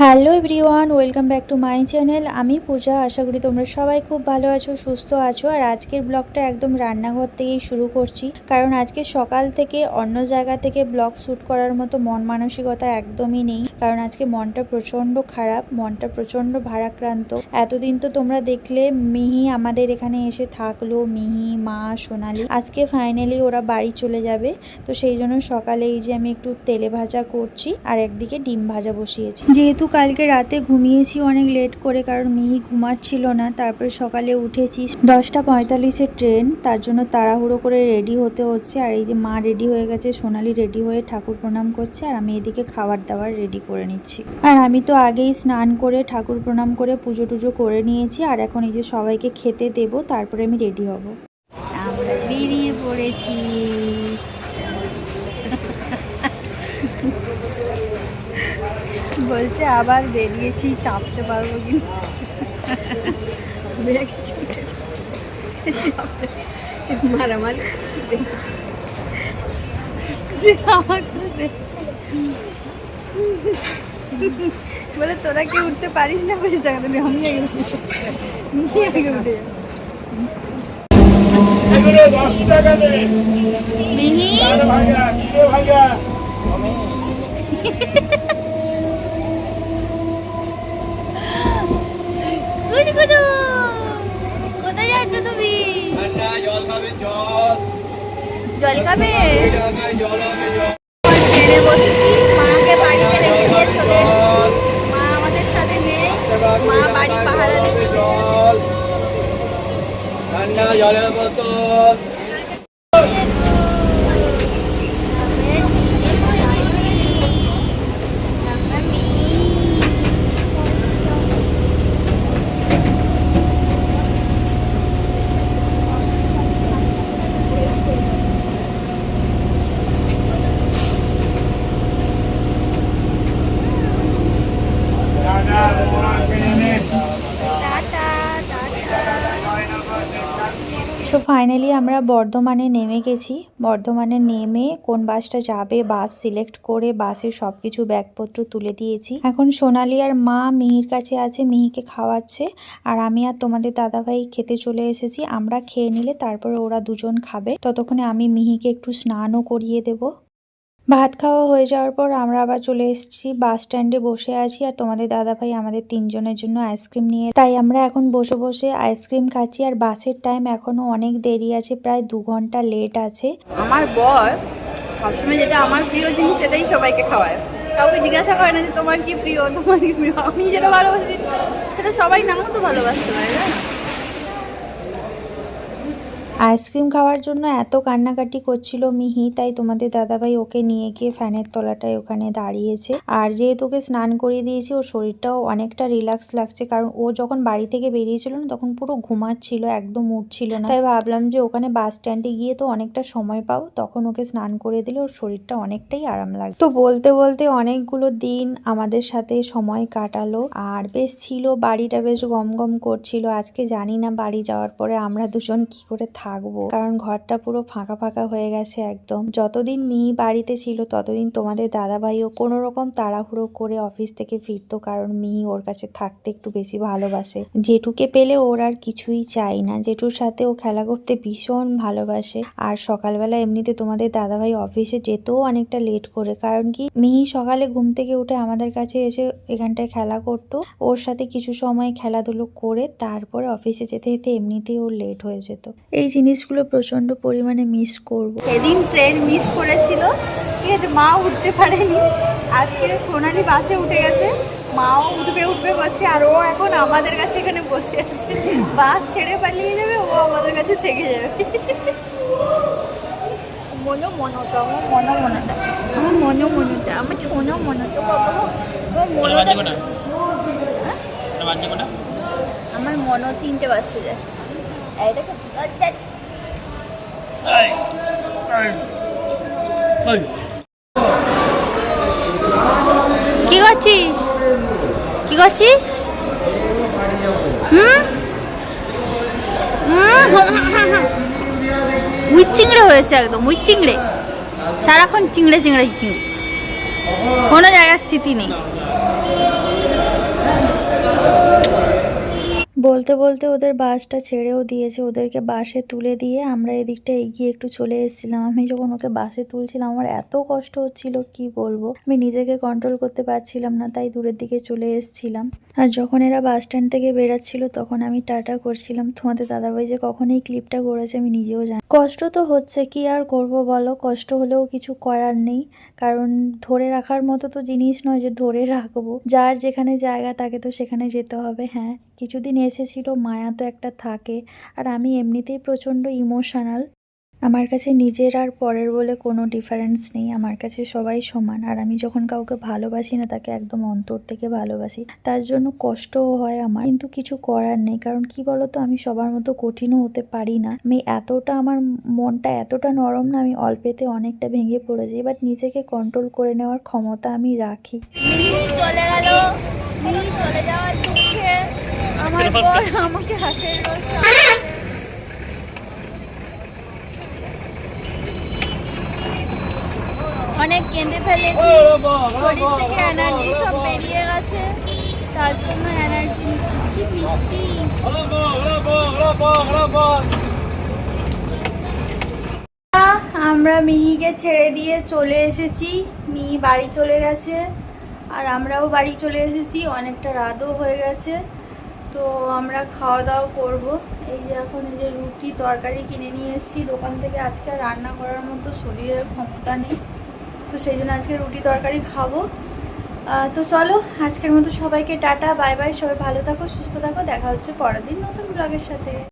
Hello everyone, welcome back to my channel. আমি পূজা, আশা করি তোমরা সবাই খুব ভালো আছো, সুস্থ আছো। আর আজকের ব্লগটা একদম রান্নাঘর থেকেই শুরু করছি। কারণ আজকে সকাল থেকে অন্য জায়গা থেকে ব্লগ শ্যুট করার মতো মন মানসিকতা একদমই নেই। কারণ আজকে মনটা প্রচণ্ড খারাপ, মনটা প্রচণ্ড ভারাক্রান্ত। এতদিন তো তোমরা দেখলে, মিহি আমাদের এখানে এসে থাকল, মিহি, মা, সোনালি। আজকে ফাইনালি ওরা বাড়ি চলে যাবে। তো সেই জন্য সকালে এই যে আমি একটু তেলে ভাজা করছি, আর একদিকে ডিম ভাজা বসিয়েছি। যেহেতু কালকে রাতে ঘুমিয়েছি অনেক লেট করে, কারণ মিহি ঘুমাচ্ছিল না, তারপরে সকালে উঠেছি। দশটা পঁয়তাল্লিশের ট্রেন, তার জন্য তাড়াহুড়ো করে রেডি হতে হচ্ছে। আর এই যে মা রেডি হয়ে গেছে, সোনালি রেডি হয়ে ঠাকুর প্রণাম করছে, আর আমি এদিকে খাবার দাবার রেডি করে নিচ্ছি। আর আমি তো আগেই স্নান করে ঠাকুর প্রণাম করে পুজো টুজো করে নিয়েছি, আর এখন এই যে সবাইকে খেতে দেব, তারপরে আমি রেডি হব। আমরা বেরিয়ে পড়েছি। বলছে আবার বেরিয়েছি চাপতে পারব কি মারামারি বলে তোরা কি উঠতে পারিস না? বলে জায়গাটা আমি আগে উঠে মিহি জল খাবে টাকায় জল হবে জল ট্রেনে বসেছি মাকে বাড়িতে রেখে দিয়ে চলে এসেছি। জল মা আমাদের সাথে নেই মা বাড়ি পাহারা দিচ্ছে জল ঠান্ডা জলের বোতল দাদা বৌমা ছেড়ে নে তো ফাইনালি আমরা বর্ধমানে নেমে গেছি। বর্ধমানে নেমে কোন বাসটা যাবে, বাস সিলেক্ট করে বাসের সব কিছু ব্যাগপত্র তুলে দিয়েছি। এখন সোনালি আর মা মিহির কাছে আছে, মিহিকে খাওয়াচ্ছে। আর আমি আর তোমাদের দাদাভাই খেতে চলে এসেছি। আমরা খেয়ে নিলে তারপরে ওরা দুজন খাবে। ততক্ষণে আমি মিহিকে একটু স্নানও করিয়ে দেবো। ভাত খাওয়া হয়ে যাওয়ার পর আমরা আবার চলে এসেছি বাস স্ট্যান্ডে বসে আছি আর তোমাদের দাদা ভাই আমাদের তিনজনের জন্য আইসক্রিম নিয়ে তাই আমরা এখন বসে বসে আইসক্রিম খাচ্ছি আর বাসের টাইম এখনও অনেক দেরি আছে, প্রায় দু ঘণ্টা লেট আছে। আমার বর সবসময় যেটা আমার প্রিয় জিনিস সেটাই সবাইকে খাওয়ায়। কাউকে জিজ্ঞাসা করে না যে তোমার কি প্রিয়, তোমার কি প্রিয়? আমি যেটা ভালোবাসি, সেটা সবাই নাও তো ভালোবাসতে পারে না? আইসক্রিম খাওয়ার জন্য এত কান্নাকাটি করছিল মিহি, তাই তোমাদের দাদাভাই ওকে নিয়ে গিয়ে ফ্যানের তলাটায় ওখানে দাঁড়িয়েছে। আর যেহেতু ওকে স্নান করিয়ে দিয়েছি, ওর শরীরটাও অনেকটা রিল্যাক্স লাগছে, কারণ ও যখন বাড়ি থেকে বেরিয়েছিল না, তখন পুরো ঘুমাচ্ছিল, একদম উঠছিল না। তাই ভাবলাম যে ওখানে বাস স্ট্যান্ডে গিয়ে তো অনেকটা সময় পাবো, তখন ওকে স্নান করে দিলে ওর শরীরটা অনেকটাই আরাম লাগবে তো বলতে বলতে অনেকগুলো দিন আমাদের সাথে সময় কাটালো, আর বেশ ছিল, বাড়িটা বেশ গম গম করছিল। আজকে জানি না বাড়ি যাওয়ার পরে আমরা দুজন কি করে থাকব। কারণ ঘরটা পুরো ফাঁকা ফাঁকা হয়ে গেছে একদম। যতদিন মিহি বাড়িতে ছিল, ততদিন তোমাদের দাদাভাইও কোনো রকম তাড়াহুড়ো করে অফিস থেকে ফিরতো, কারণ মিহি ওর কাছে থাকতে একটু বেশি ভালোবাসে। জেঠুকে পেলে ওর আর কিছুই চাই না। জেঠুর সাথে ও খেলা করতে ভীষণ ভালোবাসে। আর সকালবেলা এমনিতে তোমাদের দাদাভাই অফিসে যেতেও অনেকটা লেট করে, কারণ কি মিহি সকালে ঘুম থেকে উঠে আমাদের কাছে এসে এখানটায় খেলা করতো। ওর সাথে কিছু সময় খেলাধুলো করে তারপরে অফিসে যেতে যেতে এমনিতেই ওর লেট হয়ে যেত। এই জিনিসগুলো প্রচণ্ড পরিমাণে মিস করব। সেদিন ট্রেন মিস করেছিল। ঠিক আছে মা উঠতে পারেনি। আজকে সোনালি বাসে উঠে গেছে। মাও উঠবে উঠবে করছে আর ও এখন আমাদের কাছে এখানে বসে আছে। বাস ছেড়ে পালিয়ে যাবে ও আমাদের কাছে থেকে যাবে। মনো মনোটা আমার মনো মনোটা আমার মনো মনোটা আমার ছোনো মনোটা আমার মনোটা হ্যাঁ? আমার মনো তিনটে বাজতে যায়। এই দেখো কি করছিস? কি করছিস? হুম? উই চিংড়ে হয়েছে একদম উই চিংড়ে। সারাক্ষণ চিংড়ে চিংড়ে চিংড়ে। কোনো জায়গার স্থিতি নেই। বলতে বলতে ওদের বাসটা ছেড়েও দিয়েছে। ওদেরকে বাসে তুলে দিয়ে আমরা এদিকটা এগিয়ে একটু চলে এসেছিলাম। আমি যখন ওকে বাসে তুলছিলাম, আমার এত কষ্ট হচ্ছিল, কি বলব? আমি নিজেকে কন্ট্রোল করতে পারছিলাম না, তাই দূরের দিকে চলে এসেছিলাম। আর যখন এরা বাস স্ট্যান্ড থেকে বেরাচ্ছিল, তখন আমি টাটা করছিলাম। তোমাদের দাদাভাই যে কখন এই ক্লিপটা করেছে, আমি নিজেও জানি কষ্ট তো হচ্ছে, কি আর করব বলো? কষ্ট হলেও কিছু করার নেই। কারণ ধরে রাখার মতো তো জিনিস নয় যে ধরে রাখব। যার যেখানে জায়গা তাকে তো সেখানে যেতে হবে হ্যাঁ। কিছুদিন এসেছিল, মায়া তো একটা থাকে। আর আমি এমনিতেই প্রচণ্ড ইমোশনাল আমার কাছে নিজের আর পরের বলে কোনো ডিফারেন্স নেই। আমার কাছে সবাই সমান। আর আমি যখন কাউকে ভালোবাসি না, তাকে একদম অন্তর থেকে ভালোবাসি। তার জন্য কষ্টও হয় আমার। কিন্তু কিছু করার নেই। কারণ কি বলতো, আমি সবার মতো কঠিনও হতে পারি না। আমি এতটা আমার মনটা এতটা নরম না, আমি অল্পেতে অনেকটা ভেঙে পড়ে যাই। বাট নিজেকে কন্ট্রোল করে নেওয়ার ক্ষমতা আমি রাখি। চলে গেল। চলে যাওয়ার আমার বর আমাকে হাতের রস অনেক কেঁদে ফেলেছি শরীর থেকে এনার্জি সব বেরিয়ে গেছে তার জন্য এনার্জি কি মিষ্টি আমরা মিহিকে ছেড়ে দিয়ে চলে এসেছি মিহি বাড়ি চলে গেছে আর আমরাও বাড়ি চলে এসেছি অনেকটা রাতও হয়ে গেছে তো আমরা খাওয়া দাওয়া করব। এই যে এখন এই যে রুটি তরকারি কিনে নিয়ে এসেছি। দোকান থেকে আজকে রান্না করার মতো শরীরের ক্ষমতা নেই। তো সেই জন্য আজকে রুটি তরকারি খাব। তো চলো, আজকের মতো সবাইকে টাটা বাই বাই সবাই ভালো থাকো, সুস্থ থাকো। দেখা হচ্ছে পরের দিন নতুন ব্লগের সাথে।